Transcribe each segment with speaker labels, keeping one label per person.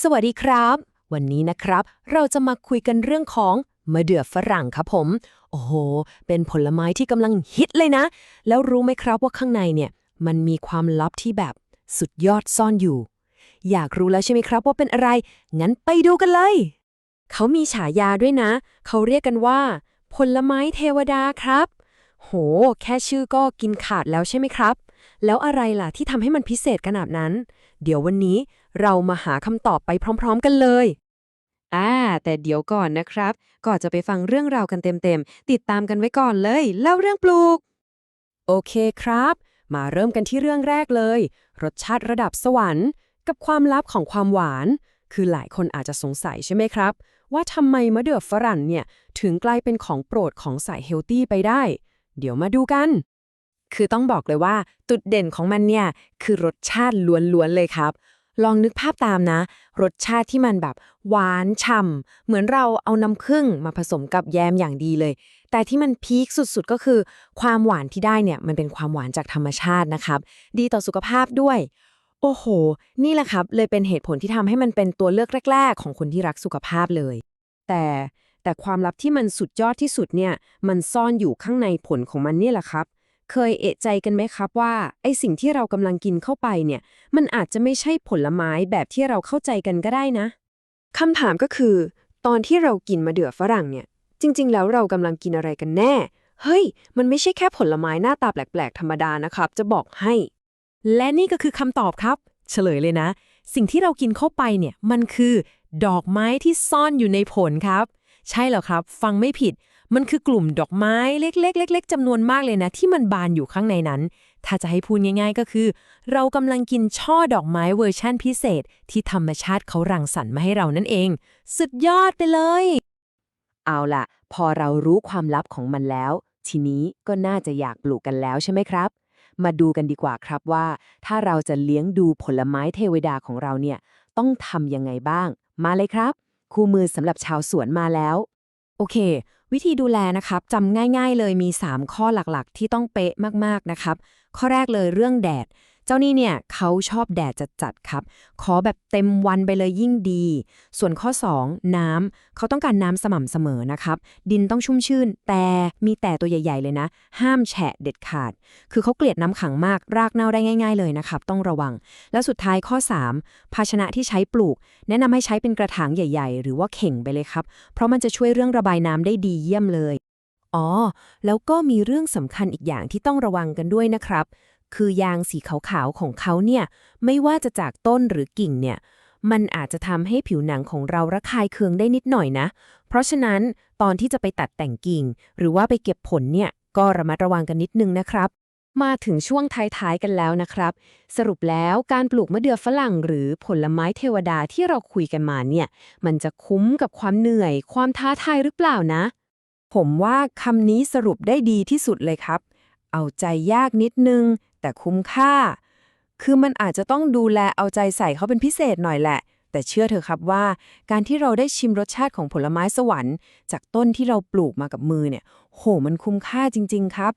Speaker 1: สวัสดีครับ วันนี้นะครับ เราจะมาคุยกันเรื่องของมะเดื่อฝรั่งครับผม โอ้โห เป็นผลไม้ที่กำลังฮิตเลยนะ แล้วรู้ไหมครับว่าข้างในเนี่ย มันมีความลับที่แบบสุดยอดซ่อนอยู่ อยากรู้แล้วใช่ไหมครับว่าเป็นอะไร งั้นไปดูกันเลย เขามีฉายาด้วยนะ เขาเรียกกันว่า ผลไม้เทวดาครับ โห แค่ชื่อก็กินขาดแล้วใช่ไหมครับ แล้วอะไรล่ะที่ทำให้มันพิเศษขนาดนั้น เดี๋ยววันนี้ เรามาหาคำตอบไปพร้อม ๆ กันเลย
Speaker 2: อ่าแต่เดี๋ยวก่อนนะครับ ก่อนจะไปฟังเรื่องราวกันเต็มๆ ติดตามกันไว้ก่อนเลย เล่าเรื่องปลูก
Speaker 1: โอเคครับ มาเริ่มกันที่เรื่องแรกเลย รสชาติระดับสวรรค์ กับความลับของความหวาน คือหลายคนอาจจะสงสัยใช่ไหมครับ ว่าทำไมมะเดื่อฝรั่งเนี่ย ถึงกลายเป็นของโปรดของสายเฮลตี้ไปได้ เดี๋ยวมาดูกัน คือต้องบอกเลยว่าจุดเด่นของมันเนี่ยคือรสชาติล้วนๆเลยครับ ลองนึกภาพตามนะ รสชาติที่มันแบบหวานฉ่ำ เหมือนเราเอาน้ำผึ้งมาผสมกับแยมอย่างดีเลย แต่ที่มันพีคสุดๆ ก็คือ ความหวานที่ได้เนี่ย มันเป็นความหวานจากธรรมชาตินะครับ ดีต่อสุขภาพด้วย โอ้โห นี่แหละครับ เลยเป็นเหตุผลที่ทำให้มันเป็นตัวเลือกแรก ๆ ของคนที่รักสุขภาพเลย แต่แต่ความลับที่มันสุดยอดที่สุดเนี่ย มันซ่อนอยู่ข้างในผลของมันนี่แหละครับ เคยเอะใจกันไหมครับว่าไอสิ่งที่เรากำลังกินเข้าไปเนี่ย มันอาจจะไม่ใช่ผลไม้แบบที่เราเข้าใจกันก็ได้นะคำถามก็คือ ตอนที่เรากินมะเดื่อฝรั่งเนี่ย จริง ๆ แล้วเรากำลังกินอะไรกันแน่ เฮ้ย มันไม่ใช่แค่ผลไม้หน้าตาแปลกๆ ธรรมดานะครับ จะบอกให้ และนี่ก็คือคำตอบครับ เฉลยเลยนะ สิ่งที่เรากินเข้าไปเนี่ยมันคือ ดอกไม้ที่ซ่อนอยู่ในผลครับ ใช่แล้วครับ ฟังไม่ผิด มันคือกลุ่มดอกไม้เล็กๆเล็กๆจำนวนมากเลยนะ ที่มันบานอยู่ข้างในนั้น ถ้าจะให้พูดง่ายๆก็คือ เรากำลังกินช่อดอกไม้เวอร์ชั่นพิเศษ ที่ธรรมชาติเขารังสรรค์มาให้เรานั่นเอง สุดยอดไปเลย เอาล่ะ พอเรารู้ความลับของมันแล้ว ทีนี้ก็น่าจะอยากปลูกกันแล้วใช่ไหมครับ มาดูกันดีกว่าครับว่า ถ้าเราจะเลี้ยงดูผลไม้เทวดาของเราเนี่ย ต้องทำยังไงบ้าง มาเลยครับ คู่มือสำหรับชาวสวนมาแล้ว โอเค วิธีดูแลนะครับจำง่าย ๆ เลยมี 3 ข้อหลักๆ ที่ต้องเป๊ะมากๆนะครับ ข้อแรกเลยเรื่องแดด เจ้านี่เนี่ยเขาชอบแดดจัดๆครับ ขอแบบเต็มวันไปเลยยิ่งดี ส่วนข้อ 2 น้ำเขาต้องการน้ำสม่ำเสมอนะครับ ดินต้องชุ่มชื่น แต่มีแต่ตัวใหญ่ ๆ เลยนะ ห้ามแฉะเด็ดขาด คือเขาเกลียดน้ำขังมาก รากเน่าได้ง่าย ๆ เลยนะครับ ต้องระวัง และสุดท้ายข้อ 3 ภาชนะที่ใช้ปลูก แนะนำให้ใช้เป็นกระถางใหญ่ ๆ หรือว่าเข่งไปเลยครับ เพราะมันจะช่วยเรื่องระบายน้ำได้ดีเยี่ยมเลยอ๋อ แล้วก็มีเรื่องสำคัญอีกอย่างที่ต้องระวังกันด้วยนะครับ คือยางสีขาวๆของเขาเนี่ย ไม่ว่าจะจากต้นหรือกิ่งเนี่ย มันอาจจะทำให้ผิวหนังของเราระคายเคืองได้นิดหน่อยนะ เพราะฉะนั้นตอนที่จะไปตัดแต่งกิ่ง หรือว่าไปเก็บผลเนี่ย ก็ระมัดระวังกันนิดนึงนะครับ มาถึงช่วงท้ายๆกันแล้วนะครับ สรุปแล้วการปลูกมะเดื่อฝรั่งหรือผลไม้เทวดาที่เราคุยกันมาเนี่ย มันจะคุ้มกับความเหนื่อย ความท้าทายหรือเปล่านะ ผมว่าคำนี้สรุปได้ดีที่สุดเลยครับเอาใจยากนิดนึง แต่คุ้มค่า คือมันอาจจะต้องดูแลเอาใจใส่เขาเป็นพิเศษหน่อยแหละ แต่เชื่อเถอะครับว่า การที่เราได้ชิมรสชาติของผลไม้สวรรค์ จากต้นที่เราปลูกมากับมือเนี่ย โห มันคุ้มค่าจริง ๆ ครับ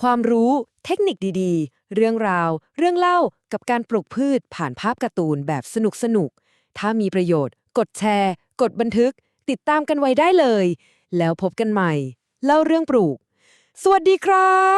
Speaker 1: ความรู้ เทคนิคดีๆ เรื่องราว เรื่องเล่ากับการปลูกพืชผ่านภาพการ์ตูนแบบสนุกๆถ้ามีประโยชน์ กดแชร์ กดบันทึก ติดตามกันไว้ได้เลย แล้วพบกันใหม่ เล่าเรื่องปลูก สวัสดีครับ